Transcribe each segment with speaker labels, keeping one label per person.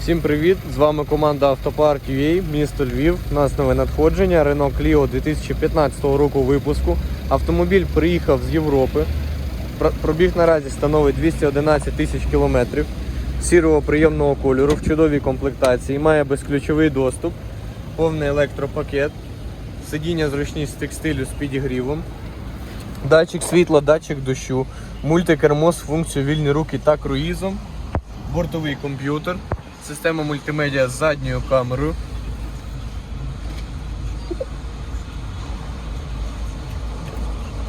Speaker 1: Всім привіт! З вами команда Автопарк UA, місто Львів. У нас нове надходження. Renault Clio 2015 року випуску. Автомобіль приїхав з Європи. Пробіг наразі становить 211 тисяч кілометрів. Сірого приємного кольору в чудовій комплектації. Має безключовий доступ, повний електропакет, сидіння зручні з текстилю з підігрівом. Датчик світла, датчик дощу, мультикермо з функцією вільні руки та круїзом, бортовий комп'ютер, система мультимедіа з задньою камерою.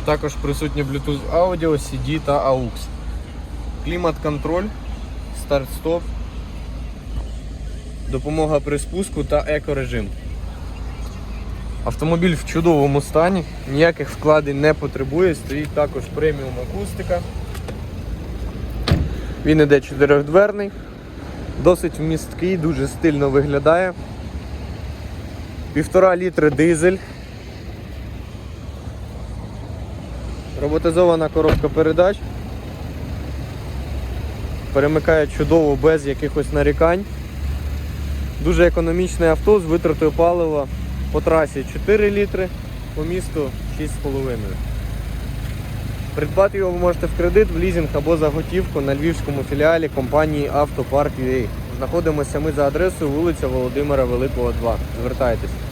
Speaker 1: Також присутні Bluetooth аудіо, CD та AUX. Клімат-контроль, старт-стоп, допомога при спуску та екорежим. Автомобіль в чудовому стані, ніяких вкладень не потребує, стоїть також преміум акустика. Він іде чотирьохдверний, досить вмісткий, дуже стильно виглядає. Півтора літри дизель. Роботизована коробка передач. Перемикає чудово без якихось нарікань. Дуже економічне авто з витратою палива по трасі 4 літри, по місту 6,5. Придбати його ви можете в кредит, в лізинг або за готівку на львівському філіалі компанії «Автопарк.UA». Знаходимося ми за адресою вулиця Володимира Великого 2. Звертайтесь.